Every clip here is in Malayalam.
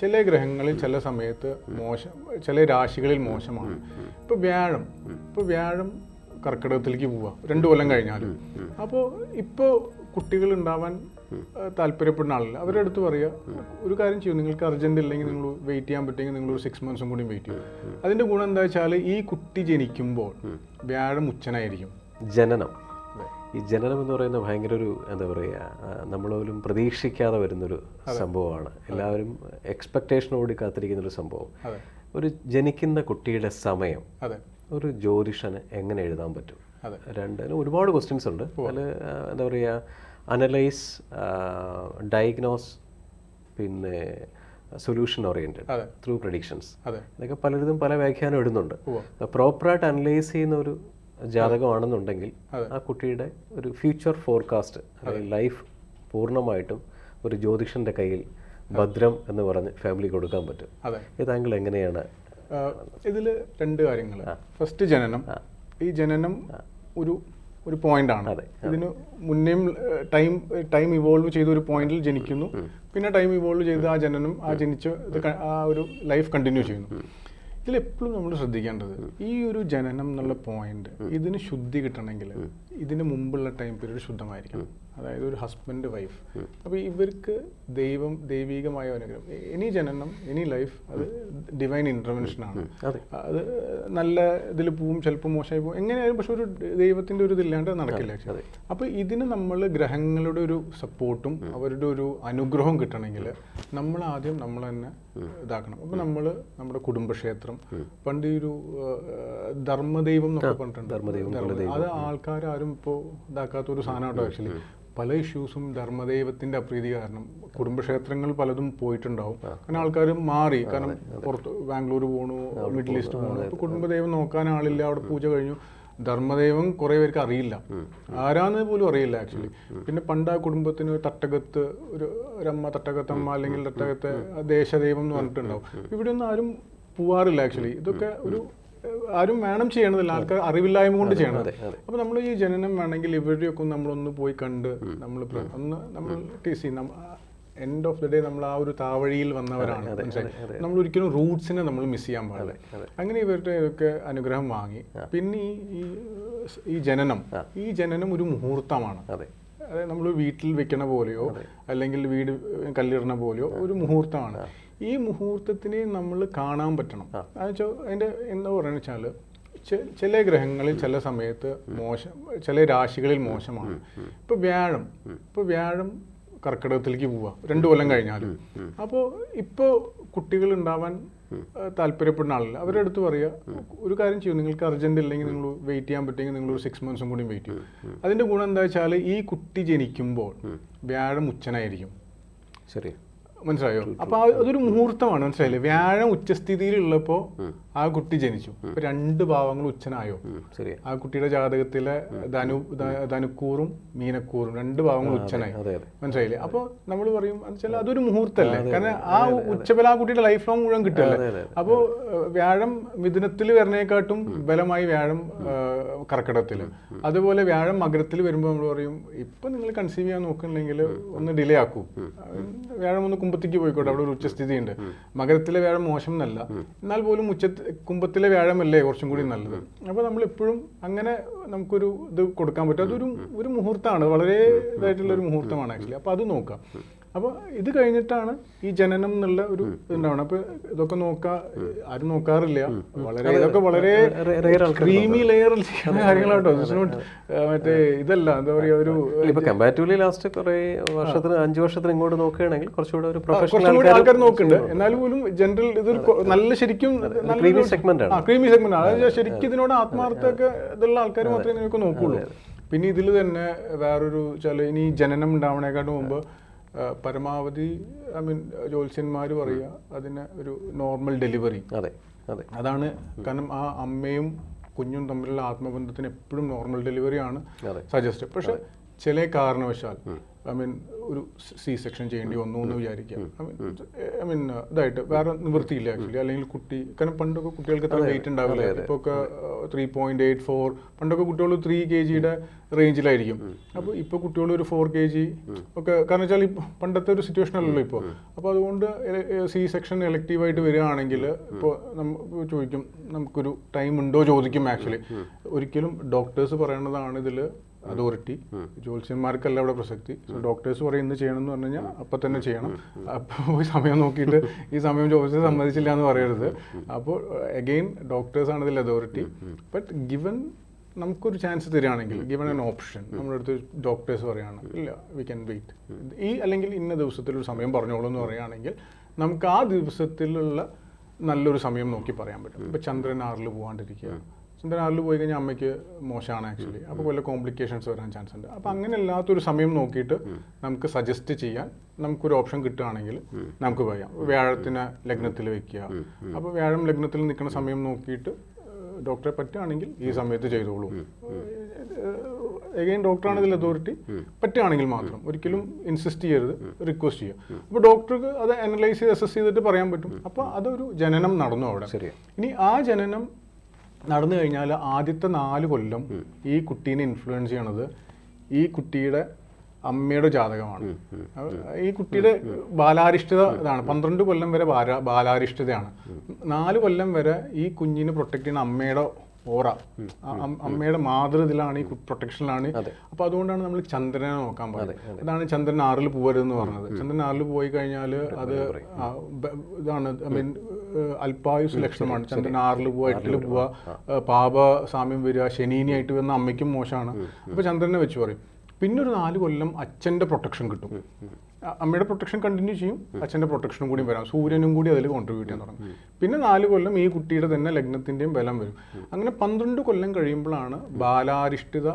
ചില ഗ്രഹങ്ങളിൽ ചില സമയത്ത് മോശം ചില രാശികളിൽ മോശമാണ്. ഇപ്പൊ വ്യാഴം ഇപ്പൊ വ്യാഴം കർക്കിടകത്തിലേക്ക് പോവുക രണ്ടു കൊല്ലം കഴിഞ്ഞാലും. അപ്പോൾ ഇപ്പോൾ കുട്ടികൾ ഉണ്ടാവാൻ താല്പര്യപ്പെടുന്ന ആളില്ല. അവരുടെ അടുത്ത് പറയുക ഒരു കാര്യം ചെയ്യും നിങ്ങൾക്ക് അർജന്റ് ഇല്ലെങ്കിൽ നിങ്ങൾ വെയിറ്റ് ചെയ്യാൻ പറ്റുമെങ്കിൽ നിങ്ങൾ ഒരു സിക്സ് മന്ത്സും കൂടി വെയിറ്റ് ചെയ്യും. അതിന്റെ ഗുണം എന്താ വെച്ചാൽ ഈ കുട്ടി ജനിക്കുമ്പോൾ വ്യാഴം ഉച്ചനായിരിക്കും. ജനനം. ഈ ജനനം എന്ന് പറയുന്ന ഭയങ്കര ഒരു എന്താ പറയുക നമ്മളൊരു പ്രതീക്ഷിക്കാതെ വരുന്നൊരു സംഭവമാണ്. എല്ലാവരും എക്സ്പെക്റ്റേഷനോട് കാത്തിരിക്കുന്ന ഒരു സംഭവം. ഒരു ജനിക്കുന്ന കുട്ടിയുടെ സമയം ഒരു ജ്യോതിഷന് എങ്ങനെ എഴുതാൻ പറ്റും? രണ്ടിന് രണ്ട് ഒരുപാട് ക്വസ്റ്റ്യൻസ് ഉണ്ട്. അതിൽ എന്താ പറയുക അനലൈസ് ഡയഗ്നോസ് പിന്നെ സൊല്യൂഷൻ ഓറിയന്റഡ് ത്രൂ പ്രഡിക്ഷൻസ് ഇതൊക്കെ പലരിതും പല വ്യാഖ്യാനം ഇടുന്നുണ്ട്. പ്രോപ്പറായിട്ട് അനലൈസ് ചെയ്യുന്ന ഒരു ജാതകമാണെന്നുണ്ടെങ്കിൽ ആ കുട്ടിയുടെ ഒരു ഫ്യൂച്ചർ ഫോർകാസ്റ്റ് അല്ലെങ്കിൽ ലൈഫ് പൂർണമായിട്ടും ഒരു ജ്യോതിഷന്റെ കയ്യിൽ ഭദ്രം എന്ന് പറഞ്ഞ് ഫാമിലി കൊടുക്കാൻ പറ്റും. അതെ. ഇത് താങ്കൾ എങ്ങനെയാണ്? ഇതിൽ രണ്ട് കാര്യങ്ങൾ ഫസ്റ്റ് ജനനം. ഈ ജനനം ഒരു ഒരു പോയിന്റ് ആണ്. ഇതിന് മുന്നേയും ടൈം ടൈം ഇവോൾവ് ചെയ്ത ഒരു പോയിന്റിൽ ജനിക്കുന്നു. പിന്നെ ടൈം ഇവോൾവ് ചെയ്ത് ആ ജനനം ആ ജനിച്ച് ആ ഒരു ലൈഫ് കണ്ടിന്യൂ ചെയ്യുന്നു. ഇതിൽ എപ്പോഴും നമ്മൾ ശ്രദ്ധിക്കേണ്ടത് ഈ ഒരു ജനനം എന്നുള്ള പോയിന്റ് ഇതിന് ശുദ്ധി കിട്ടണമെങ്കിൽ ഇതിന് മുമ്പുള്ള ടൈം പീരീഡ് ശുദ്ധമായിരിക്കണം. അതായത് ഒരു ഹസ്ബൻഡ് വൈഫ് അപ്പോൾ ഇവർക്ക് ദൈവം ദൈവികമായ അനുഗ്രഹം. എനി ജനനം എനി ലൈഫ് അത് ഡിവൈൻ ഇന്റർവെൻഷൻ ആണ്. അത്. നല്ല ഇതിൽ പോവും ചിലപ്പോൾ മോശമായി പോകും എങ്ങനെയായാലും പക്ഷെ ഒരു ദൈവത്തിന്റെ ഒരു ഇതില്ലാണ്ട് നടക്കില്ല അപ്പോൾ അപ്പൊ ഇതിന് നമ്മൾ ഗ്രഹങ്ങളുടെ ഒരു സപ്പോർട്ടും അവരുടെ ഒരു അനുഗ്രഹവും കിട്ടണമെങ്കിൽ നമ്മൾ ആദ്യം നമ്മൾ തന്നെ ഇതാക്കണം. അപ്പൊ നമ്മൾ നമ്മുടെ കുടുംബക്ഷേത്രം പണ്ട് ഈ ഒരു ധർമ്മദൈവം എന്നൊക്കെ പറഞ്ഞിട്ടുണ്ട്. അത് ആൾക്കാരും ഇപ്പോൾ ഇതാക്കാത്ത ഒരു സാധനമാട്ടോ ആക്ച്വലി പല ഇഷ്യൂസും ധർമ്മദൈവത്തിന്റെ അപ്രീതി കാരണം കുടുംബക്ഷേത്രങ്ങൾ പലതും പോയിട്ടുണ്ടാവും. കാരണം ആൾക്കാർ മാറി. കാരണം പുറത്ത് ബാംഗ്ലൂർ പോണു മിഡിൽ ഈസ്റ്റ് പോണു. അപ്പൊ കുടുംബദൈവം നോക്കാൻ ആളില്ല അവിടെ പൂജ കഴിഞ്ഞു. ധർമ്മദൈവം കുറെ പേർക്ക് അറിയില്ല. ആരാന്ന് പോലും അറിയില്ല ആക്ച്വലി പിന്നെ പണ്ട് ആ കുടുംബത്തിന് ഒരു തട്ടകത്ത് ഒരു ഒരമ്മ തട്ടകത്തമ്മ അല്ലെങ്കിൽ തട്ടകത്തെ ദേശദൈവം എന്ന് പറഞ്ഞിട്ടുണ്ടാവും. ഇവിടെ ഒന്നും ആരും പോവാറില്ല ആക്ച്വലി ഇതൊക്കെ ഒരു ആരും വേണം ചെയ്യണതല്ല. ആൾക്കാർ അറിവില്ലായ്മ കൊണ്ട് ചെയ്യണത്. അപ്പൊ നമ്മൾ ഈ ജനനം വേണമെങ്കിൽ ഇവരുടെയൊക്കെ നമ്മളൊന്ന് പോയി കണ്ട് നമ്മൾ ഒന്ന് നമ്മൾ T C end of the day നമ്മൾ ആ ഒരു താവഴിയിൽ വന്നവരാണ്. മനസ്സിലായി? നമ്മൾ ഒരിക്കലും റൂട്ട്സിനെ നമ്മൾ മിസ് ചെയ്യാൻ പാടില്ല. അങ്ങനെ ഇവരുടെ ഒക്കെ അനുഗ്രഹം വാങ്ങി. പിന്നെ ഈ- ഈ ജനനം. ഈ ജനനം ഒരു മുഹൂർത്തമാണ്. അതെ. അതായത് നമ്മൾ വീട്ടിൽ വെക്കണ പോലെയോ അല്ലെങ്കിൽ വീട് കല്ലിടണ പോലെയോ ഒരു മുഹൂർത്തമാണ്. ഈ മുഹൂർത്തത്തിനെ നമ്മൾ കാണാൻ പറ്റണം. എന്നുവെച്ചാൽ അതിന്റെ എന്താ പറയുക വെച്ചാൽ ചില ഗ്രഹങ്ങളിൽ ചില സമയത്ത് മോശം ചില രാശികളിൽ മോശമാണ്. ഇപ്പൊ വ്യാഴം. ഇപ്പൊ വ്യാഴം കർക്കിടകത്തിലേക്ക് പോവുക രണ്ടു കൊല്ലം കഴിഞ്ഞാലും. അപ്പോൾ ഇപ്പോൾ കുട്ടികൾ ഉണ്ടാവാൻ താല്പര്യപ്പെടുന്ന ആളില്ല. അവരുടെ അടുത്ത് പറയുക ഒരു കാര്യം ചെയ്യും നിങ്ങൾക്ക് അർജന്റ് ഇല്ലെങ്കിൽ നിങ്ങൾ വെയിറ്റ് ചെയ്യാൻ പറ്റുമെങ്കിൽ നിങ്ങൾ ഒരു സിക്സ് മന്ത്സും കൂടി വെയിറ്റ് ചെയ്യും. അതിന്റെ ഗുണം എന്താ വെച്ചാൽ ഈ കുട്ടി ജനിക്കുമ്പോൾ വ്യാഴം ഉച്ചനായിരിക്കും. ശരി മനസ്സിലായോ? അപ്പൊ അതൊരു മുഹൂർത്തമാണ് മനസ്സിലായില്ലേ? വ്യാഴം ഉച്ചസ്ഥിതിയിലുള്ളപ്പോ ആ കുട്ടി ജനിച്ചു. രണ്ട് ഭാവങ്ങൾ ഉച്ചനായോ ആ കുട്ടിയുടെ ജാതകത്തിലെ ധനു ധനുക്കൂറും മീനക്കൂറും രണ്ട് ഭാവങ്ങൾ ഉച്ചനായി മനസ്സിലായില്ലേ? അപ്പൊ നമ്മൾ പറയും വെച്ചാൽ അതൊരു മുഹൂർത്തല്ലേ? കാരണം ആ ഉച്ചബല ആ കുട്ടിയുടെ ലൈഫ് ലോങ് മുഴുവൻ കിട്ടുമല്ലേ അപ്പോ വ്യാഴം മിഥുനത്തിൽ വരണേക്കാട്ടും ബലമായി വ്യാഴം കർക്കിടത്തിൽ അതുപോലെ വ്യാഴം മകരത്തിൽ വരുമ്പോൾ നമ്മൾ പറയും ഇപ്പൊ നിങ്ങൾ കൺസീവ് ചെയ്യാൻ നോക്കുന്നുണ്ടെങ്കിൽ ഒന്ന് ഡിലേ ആക്കൂ. വ്യാഴം ഒന്ന് കുമ്പത്തേക്ക് പോയിക്കോട്ടെ അവിടെ ഒരു ഉച്ചസ്ഥിതി ഉണ്ട് മകരത്തിലെ വ്യാഴം മോശം എന്നല്ല. എന്നാൽ പോലും ഉച്ച കുംഭത്തിലെ വ്യാഴമല്ലേ കുറച്ചും കൂടി നല്ലത്? അപ്പോൾ നമ്മൾ എപ്പോഴും അങ്ങനെ നമുക്കൊരു ഇത് കൊടുക്കാൻ പറ്റും. അതൊരു ഒരു മുഹൂർത്തമാണ്. വളരെ ഇതായിട്ടുള്ള ഒരു മുഹൂർത്തമാണ് ആക്ച്വലി അപ്പോൾ അത് നോക്കാം. അപ്പൊ ഇത് കഴിഞ്ഞിട്ടാണ് ഈ ജനനം എന്നുള്ള ഒരു ഉണ്ടാവണം അപ്പൊ ഇതൊക്കെ നോക്കാ ആരും നോക്കാറില്ല. വളരെ ഇതൊക്കെ വളരെ ക്രീമി ലെയറിൽ ചെയ്യുന്ന കാര്യങ്ങളാട്ടോ. മറ്റേ ഇതല്ല. എന്താ പറയാ ഒരു ഇപ്പൊ കമ്പാരിറ്റീവ്ലി ലാസ്റ്റ് കുറെ വർഷത്തിന് അഞ്ച് വർഷത്തിന് ഇങ്ങോട്ട് നോക്കുകയാണെങ്കിൽ കുറച്ചുകൂടെ ഒരു പ്രൊഫഷണൽ കൂടി ആൾക്കാർ നോക്കുന്നുണ്ട്. എന്നാൽ പോലും ജനറൽ ഇതൊരു നല്ല ശരിക്കും ക്രീമി സെഗ്മെന്റ് ആണ്. ക്രീമി സെഗ്മെന്റ് ആണ്. അതായത് ശരിക്കും ഇതിനോട് ആത്മാർത്ഥമൊക്കെ ഇതുള്ള ആൾക്കാർ മാത്രമേ നിങ്ങൾക്ക് നോക്കുള്ളൂ. പിന്നെ ഇതിൽ തന്നെ വേറൊരു ചില ഇനി ജനനം ഉണ്ടാവണേക്കാട്ട് മുമ്പ് പരമാവധി ഐ മീൻ ജ്യോത്സ്യന്മാർ പറയുക അതിന് ഒരു നോർമൽ ഡെലിവറി. അതെ അതെ. അതാണ് കാരണം ആ അമ്മയും കുഞ്ഞും തമ്മിലുള്ള ആത്മബന്ധത്തിന് എപ്പോഴും നോർമൽ ഡെലിവറി ആണ് സജസ്റ്റ്. പക്ഷെ ചില കാരണവശാൽ ഐ മീൻ ഒരു സി സെക്ഷൻ ചെയ്യേണ്ടി വന്നു എന്ന് വിചാരിക്കാം. ഐ മീൻ ഐ മീൻ ഇതായിട്ട് വേറെ നിവൃത്തിയില്ല ആക്ച്വലി അല്ലെങ്കിൽ കുട്ടി കാരണം പണ്ടൊക്കെ കുട്ടികൾക്ക് ഇത്ര വെയിറ്റ് ഉണ്ടാവില്ല. ഇപ്പോൾ ഒക്കെ ത്രീ പോയിന്റ് എയ്റ്റ് ഫോർ പണ്ടൊക്കെ കുട്ടികൾ ത്രീ കെ ജിയുടെ റേഞ്ചിലായിരിക്കും അപ്പോൾ ഇപ്പോൾ കുട്ടികൾ ഒരു ഫോർ കെ ജി ഒക്കെ കാരണം വെച്ചാൽ പണ്ടത്തെ ഒരു സിറ്റുവേഷൻ അല്ലല്ലോ ഇപ്പോൾ അപ്പോൾ അതുകൊണ്ട് സി സെക്ഷൻ എലക്റ്റീവായിട്ട് വരികയാണെങ്കിൽ ഇപ്പോൾ നമ്മൾ ചോദിക്കും നമുക്കൊരു ടൈം ഉണ്ടോ ചോദിക്കും ആക്ച്വലി ഒരിക്കലും ഡോക്ടേഴ്സ് പറയേണ്ടതാണ് ഇതിൽ അതോറിറ്റി. ജ്യോത്സ്യന്മാർക്കല്ല അവിടെ പ്രസക്തി. ഡോക്ടേഴ്സ് പറയും ഇന്ന് ചെയ്യണം എന്ന് പറഞ്ഞു കഴിഞ്ഞാൽ അപ്പം തന്നെ ചെയ്യണം. അപ്പോൾ സമയം നോക്കിയിട്ട് ഈ സമയം ചോദിച്ചത് സമ്മതിച്ചില്ല എന്ന് പറയരുത്. അപ്പോൾ അഗെയിൻ ഡോക്ടേഴ്സാണ് ഇതിൽ അതോറിറ്റി. ബട്ട് ഗിവൻ നമുക്കൊരു ചാൻസ് തരികയാണെങ്കിൽ ഗിവൺ ആൻ ഓപ്ഷൻ നമ്മുടെ അടുത്ത് ഡോക്ടേഴ്സ് പറയുകയാണ് ഇല്ല വി ക്യാൻ വെയിറ്റ് ഈ അല്ലെങ്കിൽ ഇന്ന ദിവസത്തിലൊരു സമയം പറഞ്ഞോളൂ എന്ന് പറയുകയാണെങ്കിൽ നമുക്ക് ആ ദിവസത്തിലുള്ള നല്ലൊരു സമയം നോക്കി പറയാൻ പറ്റും. ഇപ്പം ചന്ദ്രൻ ആറിൽ പോകാണ്ടിരിക്കുക ആറിൽ പോയി കഴിഞ്ഞാൽ അമ്മയ്ക്ക് മോശമാണ് ആക്ച്വലി അപ്പോൾ വല്ല കോംപ്ലിക്കേഷൻസ് വരാൻ ചാൻസ് ഉണ്ട്. അപ്പോൾ അങ്ങനെ അല്ലാത്തൊരു സമയം നോക്കിയിട്ട് നമുക്ക് സജസ്റ്റ് ചെയ്യാൻ നമുക്കൊരു ഓപ്ഷൻ കിട്ടുകയാണെങ്കിൽ നമുക്ക് പറയാം വ്യാഴത്തിന് ലഗ്നത്തിൽ വെക്കുക. അപ്പോൾ വ്യാഴം ലഗ്നത്തിൽ നിൽക്കുന്ന സമയം നോക്കിയിട്ട് ഡോക്ടറെ പറ്റുകയാണെങ്കിൽ ഈ സമയത്ത് ചെയ്തോളൂ. എഗെയിൻ ഡോക്ടറാണ് ഇതിൽ അതോറിറ്റി പറ്റുകയാണെങ്കിൽ മാത്രം. ഒരിക്കലും ഇൻസിസ്റ്റ് ചെയ്യരുത്. റിക്വസ്റ്റ് ചെയ്യുക അപ്പോൾ ഡോക്ടർക്ക് അത് അനലൈസ് ചെയ്ത് അസസ് ചെയ്തിട്ട് പറയാൻ പറ്റും. അപ്പോൾ അതൊരു ജനനം നടന്നു അവിടെ. ശരി ഇനി ആ ജനനം നടന്നു കഴിഞ്ഞാൽ ആദ്യത്തെ നാല് കൊല്ലം ഈ കുട്ടീനെ ഇൻഫ്ലുവൻസ് ചെയ്യണത് ഈ കുട്ടിയുടെ അമ്മയുടെ ജാതകമാണ്. ഈ കുട്ടിയുടെ ബാലാരിഷ്ടത ഇതാണ്. പന്ത്രണ്ട് കൊല്ലം വരെ ബാല ബാലാരിഷ്ടതയാണ് നാല് കൊല്ലം വരെ ഈ കുഞ്ഞിനെ പ്രൊട്ടക്ട് ചെയ്യുന്ന അമ്മയുടെ ഓറ. അമ്മയുടെ മാതൃതിലാണ് ഈ പ്രൊട്ടക്ഷനിലാണ് അപ്പൊ അതുകൊണ്ടാണ് നമ്മൾ ചന്ദ്രനെ നോക്കാൻ പറയുന്നത്. അതാണ് ചന്ദ്രൻ ആറിൽ പോകരുതെന്ന് പറഞ്ഞത്. ചന്ദ്രൻ ആറിൽ പോയി കഴിഞ്ഞാൽ അത് ഇതാണ് ഐ മീൻ അല്പായുസ് ലക്ഷണമാണ്. ചന്ദ്രൻ ആറിൽ പോവുക എട്ടിൽ പോവുക പാപ സാമ്യം വരിക ശനീനിയായിട്ട് വന്ന അമ്മയ്ക്കും മോശമാണ്. അപ്പൊ ചന്ദ്രനെ വെച്ച് പറയും. പിന്നെ ഒരു നാല് കൊല്ലം അച്ഛന്റെ പ്രൊട്ടക്ഷൻ കിട്ടും. അമ്മയുടെ പ്രൊട്ടക്ഷൻ കണ്ടിന്യൂ ചെയ്യും അച്ഛന്റെ പ്രൊട്ടക്ഷനും കൂടി വരാം. സൂര്യനും കൂടി അതിൽ കോൺട്രിബ്യൂട്ട് ചെയ്യാൻ തുടങ്ങും. പിന്നെ നാല് കൊല്ലം ഈ കുട്ടിയുടെ തന്നെ ലഗ്നത്തിന്റെയും ബലം വരും. അങ്ങനെ പന്ത്രണ്ട് കൊല്ലം കഴിയുമ്പോഴാണ് ബാലാരിഷ്ഠിത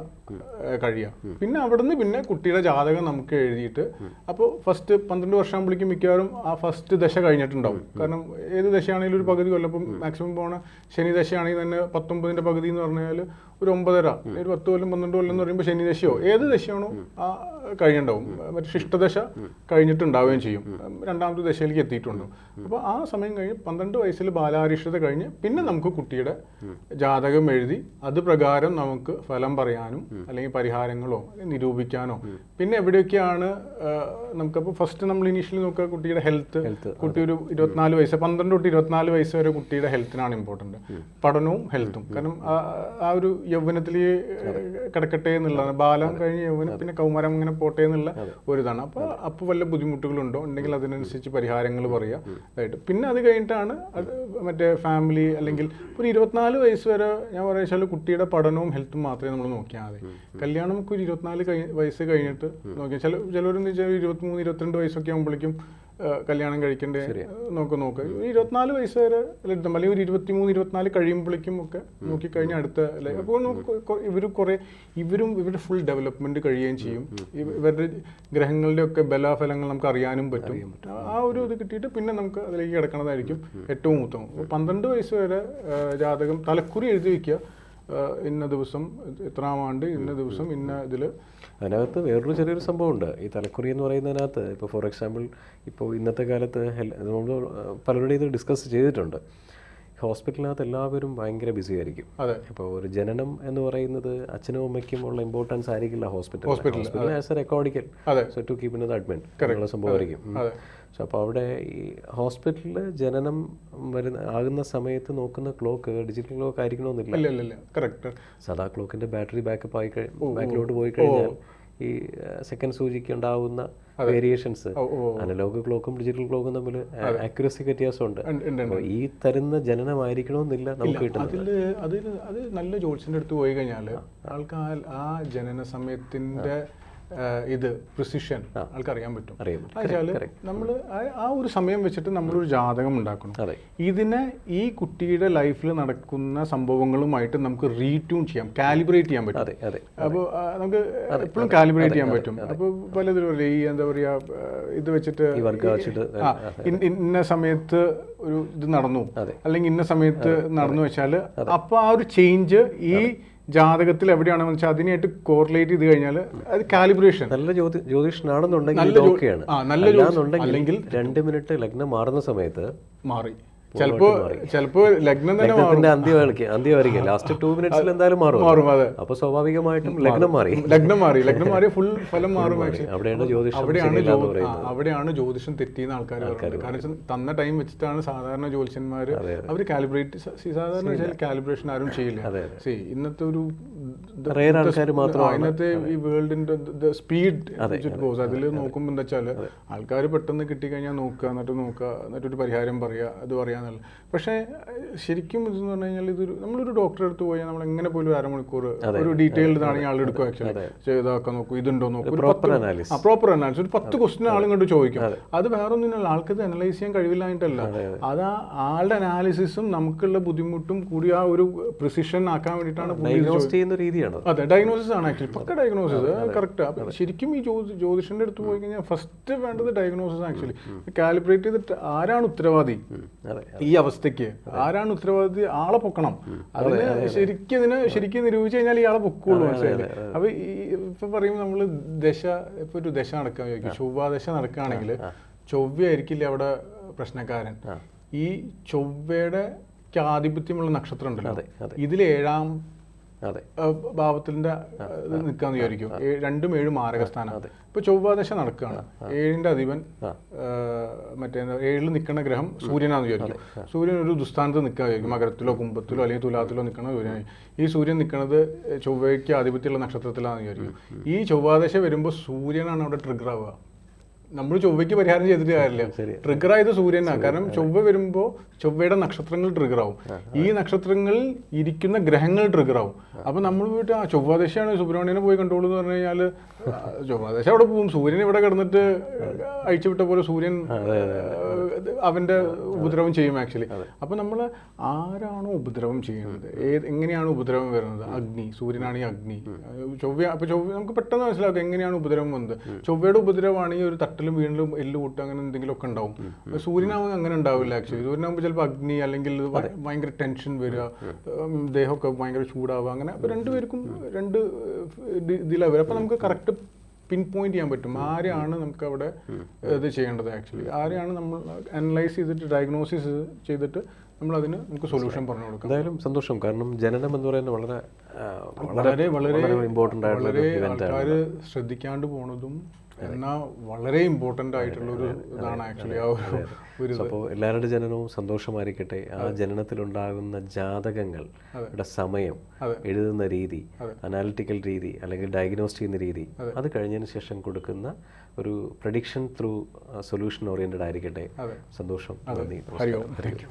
കഴിയുക. പിന്നെ അവിടുന്ന് പിന്നെ കുട്ടിയുടെ ജാതകം നമുക്ക് എഴുതിയിട്ട് അപ്പോൾ ഫസ്റ്റ് പന്ത്രണ്ട് വർഷമാകുമ്പോഴേക്കും മിക്കവാറും ആ ഫസ്റ്റ് ദശ കഴിഞ്ഞിട്ടുണ്ടാവും. കാരണം ഏത് ദശയാണെങ്കിലും ഒരു പകുതി കൊല്ലം ഇപ്പം മാക്സിമം പോണ ശനി ദശയാണെങ്കിൽ തന്നെ പത്തൊമ്പതിന്റെ പകുതി എന്ന് പറഞ്ഞാൽ ഒരു ഒമ്പതര ഒരു പത്ത് കൊല്ലം പന്ത്രണ്ട് കൊല്ലം എന്ന് പറയുമ്പോൾ ശനി ദശയോ? ഏത് ദശയാണോ? ആ കഴിഞ്ഞിട്ടുണ്ടാവും. മറ്റേ ശിഷ്ടദശ കഴിഞ്ഞിട്ടുണ്ടാവുകയും ചെയ്യും. രണ്ടാമത്തെ ദശയിലേക്ക് എത്തിയിട്ടുണ്ടാവും അപ്പോൾ ആ സമയം കഴിഞ്ഞ് പന്ത്രണ്ട് വയസ്സിൽ ബാലാരിഷ്ടത കഴിഞ്ഞ് പിന്നെ നമുക്ക് കുട്ടിയുടെ ജാതകം എഴുതി അത് പ്രകാരം നമുക്ക് ഫലം പറയാനും അല്ലെങ്കിൽ പരിഹാരങ്ങളോ നിരൂപിക്കാനോ. പിന്നെ എവിടെയൊക്കെയാണ് നമുക്കപ്പോൾ ഫസ്റ്റ് നമ്മൾ ഇനീഷ്യലി നോക്കുക കുട്ടിയുടെ ഹെൽത്ത് കുട്ടി ഒരു ഇരുപത്തിനാല് വയസ്സ് പന്ത്രണ്ട് തൊട്ട് ഇരുപത്തിനാല് വയസ്സ് വരെ കുട്ടിയുടെ ഹെൽത്തിനാണ് ഇമ്പോർട്ടന്റ് പഠനവും ഹെൽത്തും കാരണം ആ ഒരു യൗവനത്തിൽ കിടക്കട്ടെ എന്നുള്ളതാണ്. ബാലം കഴിഞ്ഞ് യൗവനം പിന്നെ കൗമാരം ഇങ്ങനെ പോട്ടെ എന്നുള്ള ഒരു ഇതാണ് അപ്പോൾ അപ്പോൾ വല്ല ബുദ്ധിമുട്ടുകളുണ്ടോ? ഉണ്ടെങ്കിൽ അതിനനുസരിച്ച് പരിഹാരങ്ങൾ പറയുക ഇതായിട്ട് പിന്നെ അത് കഴിഞ്ഞിട്ടാണ് അത് മറ്റേ ഫാമിലി അല്ലെങ്കിൽ ഒരു ഇരുപത്തിനാല് വയസ്സ് വരെ ഞാൻ പറയുക കുട്ടിയുടെ പഠനവും ഹെൽത്തും മാത്രമേ നമ്മൾ നോക്കിയാൽ മതി. കല്യാണം ഒരു ഇരുപത്തിനാല് വയസ്സ് കഴിഞ്ഞിട്ട് നോക്കിയാൽ ചില ചിലവരെന്ന് വെച്ചാൽ ഇരുപത്തിമൂന്ന് ഇരുപത്തിരണ്ട് വയസ്സൊക്കെ ആകുമ്പോഴേക്കും കല്യാണം കഴിക്കണ്ടേ? നോക്ക് നോക്ക്. ഒരു ഇരുപത്തിനാല് വയസ്സ് വരെ ലളിതം അല്ലെങ്കിൽ ഒരു ഇരുപത്തിമൂന്ന് ഇരുപത്തിനാല് കഴിയുമ്പോഴേക്കും ഒക്കെ നോക്കിക്കഴിഞ്ഞാൽ അടുത്ത ലൈ- അപ്പോൾ നമുക്ക് ഇവർ കുറേ ഇവരും ഇവരുടെ ഫുൾ ഡെവലപ്മെന്റ് കഴിയുകയും ചെയ്യും. ഇവ- ഇവരുടെ ഗ്രഹങ്ങളുടെ ഒക്കെ ബലാഫലങ്ങൾ നമുക്ക് അറിയാനും പറ്റും. ആ- ഒരു ഇത് കിട്ടിയിട്ട് പിന്നെ നമുക്ക് അതിലേക്ക് കിടക്കണതായിരിക്കും ഏറ്റവും ഉത്തമം. പന്ത്രണ്ട് വയസ്സ് വരെ ജാതകം തലക്കുറി എഴുതി വെക്കുക. ആ, ഇന്ന ദിവസം എത്രാം ആണ്ട് ഇന്ന ദിവസം ഇന്ന ഇതിൽ അതിനകത്ത് വേറൊരു ചെറിയൊരു സംഭവമുണ്ട്. ഈ തലക്കുറി എന്ന് പറയുന്നതിനകത്ത് ഇപ്പോൾ ഫോർ എക്സാമ്പിൾ ഇപ്പോൾ ഇന്നത്തെ കാലത്ത് നമ്മൾ പലരുടെയും ഇത് ഡിസ്കസ് ചെയ്തിട്ടുണ്ട്. ഹോസ്പിറ്റലിനകത്ത് എല്ലാവരും ഭയങ്കര ബിസി ആയിരിക്കും. അതെ. ഇപ്പോൾ ഒരു ജനനം എന്ന് പറയുന്നത് അച്ഛനും അമ്മയ്ക്കും ഉള്ള ഇമ്പോർട്ടൻസ് ആയിരിക്കില്ല ഹോസ്പിറ്റലിൽ. Hospital as a റെക്കോർഡിക്കൽ. So to keep in admit സംഭവമായിരിക്കും so അപ്പോൾ അവിടെ ഈ ഹോസ്പിറ്റലിൽ ജനനം വരുന്ന ആകുന്ന സമയത്ത് നോക്കുന്ന ക്ലോക്ക് ഡിജിറ്റൽ ക്ലോക്ക് ആയിരിക്കണമെന്നില്ല സാധാ ക്ലോക്കിന്റെ ബാറ്ററി ബാക്കപ്പ് ആയി ബാക്കിലോട്ട് പോയി കഴിഞ്ഞാൽ ഈ സെക്കൻഡ് സൂചിക്ക് ഉണ്ടാവുന്ന വേരിയേഷൻസ് അനലോഗ് ക്ലോക്കും ഡിജിറ്റൽ ക്ലോക്കും തമ്മിൽ ആക്യുറസി വ്യത്യാസമുണ്ട്. ഈ തരുന്ന ജനനമായിരിക്കണമെന്നില്ല നമുക്ക് കിട്ടുന്നത്. അതിൽ അതിൽ അത് നല്ല ജോലിസിന്റെ അടുത്ത് പോയി കഴിഞ്ഞാൽ ആൾക്കാർ ആ ജനന സമയത്തിന്റെ ആ, ഇത് പ്രിസിഷൻ ആൾക്ക് അറിയാൻ പറ്റും. വെച്ചാൽ നമ്മൾ ആ ഒരു സമയം വെച്ചിട്ട് നമ്മളൊരു ജാതകം ഉണ്ടാക്കണം. ഇതിനെ ഈ കുട്ടിയുടെ ലൈഫിൽ നടക്കുന്ന സംഭവങ്ങളുമായിട്ട് നമുക്ക് റീട്യൂൺ ചെയ്യാം കാലിബ്രേറ്റ് ചെയ്യാൻ പറ്റും. അപ്പോൾ നമുക്ക് എപ്പോഴും കാലിബ്രേറ്റ് ചെയ്യാൻ പറ്റും. അപ്പോൾ പലതിലും അല്ലേ ഈ എന്താ പറയുക ഇത് വെച്ചിട്ട് ഇന്ന സമയത്ത് ഒരു ഇത് നടന്നു. അല്ലെങ്കിൽ ഇന്ന സമയത്ത് നടന്നു വെച്ചാൽ അപ്പൊ ആ ഒരു ചേഞ്ച് ഈ ജാതകത്തിൽ എവിടെയാണെന്ന് വെച്ചാൽ അതിനായിട്ട് കോറിലേറ്റ് ചെയ്ത് കഴിഞ്ഞാൽ അത് കാലിബ്രേഷൻ നല്ല ജ്യോതി ജ്യോതിഷനാണെന്നുണ്ടെങ്കിൽ ഓക്കെയാണ്. നല്ല അല്ലെങ്കിൽ- രണ്ട് മിനിറ്റ് ലഗ്നം മാറുന്ന സമയത്ത് മാറി. ചിലപ്പോ ചിലപ്പോ ലഗ്നം തന്നെ മാറും. ലഗ്നത്തിന്റെ അന്ത്യമായിരിക്കും ലാസ്റ്റ് ടു മിനിറ്റ്സിൽ എന്തായാലും മാറും മാറും അതെ. അപ്പൊ സ്വാഭാവികമായിട്ടും ലഗ്നം മാറി. ലഗ്നം മാറി. ലഗ്നം മാറിയ ഫുൾ ഫലം മാറും അവിടെയാണ് ജ്യോതിഷം അവിടെയാണ് അവിടെയാണ് ജ്യോതിഷം തെറ്റിയെന്ന് ആൾക്കാർ കാരണം തന്ന ടൈം വെച്ചിട്ടാണ് സാധാരണ ജ്യോതിഷന്മാർ അവർ കാലിബ്രേറ്റ് സാധാരണ കാലിബ്രേഷൻ ആരും ചെയ്യില്ല. സി ഇന്നത്തെ ഒരു. ഇന്നത്തെ ഈ വേൾഡിന്റെ സ്പീഡ് ഗോസ് അതിൽ നോക്കുമ്പോൾ എന്താ വെച്ചാൽ ആൾക്കാർ പെട്ടെന്ന് കിട്ടിക്കഴിഞ്ഞാൽ നോക്കുക എന്നിട്ട് നോക്കുക എന്നിട്ട് ഒരു പരിഹാരം പറയുക അത് പറയാന്നുള്ള പക്ഷേ ശരിക്കും ഇതെന്ന് പറഞ്ഞു കഴിഞ്ഞാൽ ഇതൊരു നമ്മളൊരു ഡോക്ടറെ അടുത്ത് പോയാൽ നമ്മൾ എങ്ങനെ പോലും ഒരു അരമണിക്കൂർ ഒരു ഡീറ്റെയിൽഡ് ആണെങ്കിൽ ആൾ എടുക്കും ആക്ച്വലി ചെയ്താക്കാൻ നോക്കും ഇതുണ്ടോ നോക്കും പ്രോപ്പർ അനാലിസിസ് പ്രോപ്പർ അനാലിസിസ് ഒരു പത്ത് ക്വസ്റ്റിന് ആളും കൊണ്ട് ചോദിക്കും. അത്. വേറെ ഒന്നിനല്ല ആൾക്കത് അനലൈസ് ചെയ്യാൻ കഴിവില്ലായിട്ടല്ല അത് ആ ആളുടെ അനാലിസിസും നമുക്കുള്ള ബുദ്ധിമുട്ടും കൂടി ആ ഒരു പ്രിസിഷൻ ആക്കാൻ വേണ്ടിയിട്ടാണ് രീതിയാണ് അതെ ഡയഗ്നോസിസ് ആണ് ആക്ച്വലി പക്ക ഡയഗ്നോസിസ് കറക്റ്റ് ശരിക്കും ഈ ജ്യോതിഷന്റെ അടുത്ത് പോയി കഴിഞ്ഞാൽ ഫസ്റ്റ് വേണ്ടത് ഡയഗ്നോസിസ് ആക്ച്വലി കാലിബ്രേറ്റ് ചെയ്തിട്ട് ആരാണ് ഉത്തരവാദി? ഈ അവസ്ഥയ്ക്ക്. ആരാണ് ഉത്തരവാദി ആളെ പൊക്കണം. അതിന് ശരിക്കും ഇതിന് ശരിക്കും നിരൂപിച്ചു കഴിഞ്ഞാൽ ഇയാളെ പൊക്കുള്ളൂ മനസ്സിലായില്ലേ? അപ്പൊ ഈ ഇപ്പൊ പറയും നമ്മൾ ദശ ഇപ്പൊ ഒരു ദശ നടക്കാൻ ചോദിക്കും ചൊവ്വാദശ നടക്കുകയാണെങ്കിൽ ചൊവ്വയായിരിക്കില്ല അവിടെ പ്രശ്നക്കാരൻ? ഈ ചൊവ്വയുടെ ആധിപത്യമുള്ള നക്ഷത്രം ഉണ്ടല്ലോ. ഇതിൽ ഏഴാം ഭാവത്തിന്റെ നിൽക്കാന്ന് വിചാരിക്കും. രണ്ടും ഏഴും മാരകസ്ഥാനം. ഇപ്പൊ ചൊവ്വാദശ നടക്കുകയാണ്. ഏഴിന്റെ അധിപൻ മറ്റേ ഏഴിൽ നിൽക്കുന്ന ഗ്രഹം സൂര്യനാന്ന് വിചാരിക്കും. സൂര്യൻ ഒരു ദുസ്ഥാനത്ത് നിൽക്കാൻ വിചാരിക്കും. മകരത്തിലോ കുംഭത്തിലോ അല്ലെങ്കിൽ തുലാത്തിലോ നിൽക്കുന്ന സൂര്യനായി ഈ സൂര്യൻ നിൽക്കുന്നത് ചൊവ്വയ്ക്ക് ആധിപത്യമുള്ള നക്ഷത്രത്തിലാണെന്ന് വിചാരിക്കും. ഈ ചൊവ്വാദശ വരുമ്പോൾ സൂര്യനാണ് അവിടെ ട്രിഗർ ആവുക. നമ്മൾ ചൊവ്വയ്ക്ക് പരിഹാരം ചെയ്തിട്ട് കാര്യമില്ല. ട്രിഗർ ആയത് സൂര്യനാണ് കാരണം ചൊവ്വ വരുമ്പോൾ ചൊവ്വയുടെ നക്ഷത്രങ്ങൾ ട്രിഗർ ആവും. ഈ നക്ഷത്രങ്ങളിൽ ഇരിക്കുന്ന ഗ്രഹങ്ങൾ ട്രിഗർ ആവും. അപ്പൊ നമ്മൾ പോയിട്ട് ആ ചൊവ്വാദശയാണ് സുബ്രഹ്മണ്യനെ പോയി കണ്ടോളൂ എന്ന് പറഞ്ഞു കഴിഞ്ഞാൽ ചൊവ്വാദശ അവിടെ പോകും സൂര്യൻ ഇവിടെ കിടന്നിട്ട് അഴിച്ചുവിട്ട പോലെ സൂര്യൻ ഏഹ്, അവന്റെ ഉപദ്രവം ചെയ്യും ആക്ച്വലി അപ്പോൾ നമ്മൾ ആരാണോ ഉപദ്രവം ചെയ്യുന്നത്? ഏത് എങ്ങനെയാണ് ഉപദ്രവം വരുന്നത്? അഗ്നി സൂര്യനാണ് ഈ അഗ്നി. ചൊവ്വ അപ്പോൾ ചൊവ്വ നമുക്ക് പെട്ടെന്ന് മനസ്സിലാക്കാം എങ്ങനെയാണ് ഉപദ്രവം വന്നത്. ചൊവ്വയുടെ ഉപദ്രവമാണെങ്കിൽ ഒരു തട്ടിലും വീണിലും എല്ല് കൂട്ടുക അങ്ങനെ എന്തെങ്കിലുമൊക്കെ ഉണ്ടാവും. സൂര്യനാവുമ്പോൾ അങ്ങനെ ഉണ്ടാവില്ല ആക്ച്വലി സൂര്യനാകുമ്പോൾ ചിലപ്പോൾ അഗ്നി അല്ലെങ്കിൽ ഭയങ്കര ടെൻഷൻ വരിക ദേഹമൊക്കെ ഭയങ്കര ചൂടാവുക അങ്ങനെ അപ്പോൾ രണ്ടുപേർക്കും രണ്ട് ഇതിലാണ് വരിക. അപ്പോൾ നമുക്ക് കറക്റ്റ് പിൻ പോയിന്റ് ചെയ്യാൻ പറ്റും. ആരെയാണ് നമുക്ക് അവിടെ ഇത് ചെയ്യേണ്ടത് ആക്ച്വലി ആരെയാണ് നമ്മൾ അനലൈസ് ചെയ്തിട്ട് ഡയഗ്നോസിസ് ചെയ്തിട്ട് നമ്മൾ അതിന് നമുക്ക് സൊല്യൂഷൻ പറഞ്ഞു കൊടുക്കാം. എന്തായാലും സന്തോഷം. കാരണം ജനനം എന്ന് പറയുന്നത് വളരെ വളരെ വളരെ ഇമ്പോർട്ടന്റ് ആയിട്ടുള്ള ആൾക്കാർ ശ്രദ്ധിക്കാണ്ട് പോണതും എന്നാൽ വളരെ ഇമ്പോർട്ടന്റ് ആയിട്ടുള്ള ഒരു ഇതാണ് ആക്ച്വലി ആ ഒരു അപ്പോൾ എല്ലാവരുടെ ജനനവും സന്തോഷമായിരിക്കട്ടെ. ആ ജനനത്തിലുണ്ടാകുന്ന ജാതകങ്ങൾ സമയം എഴുതുന്ന രീതി അനാലിറ്റിക്കൽ രീതി അല്ലെങ്കിൽ ഡയഗ്നോസ് ചെയ്യുന്ന രീതി അത് കഴിഞ്ഞതിന് ശേഷം കൊടുക്കുന്ന ഒരു പ്രഡിക്ഷൻ ത്രൂ സൊല്യൂഷൻ ഓറിയന്റഡ് ആയിരിക്കട്ടെ. സന്തോഷം. നന്ദി. ഹരി ഓം താങ്ക് യു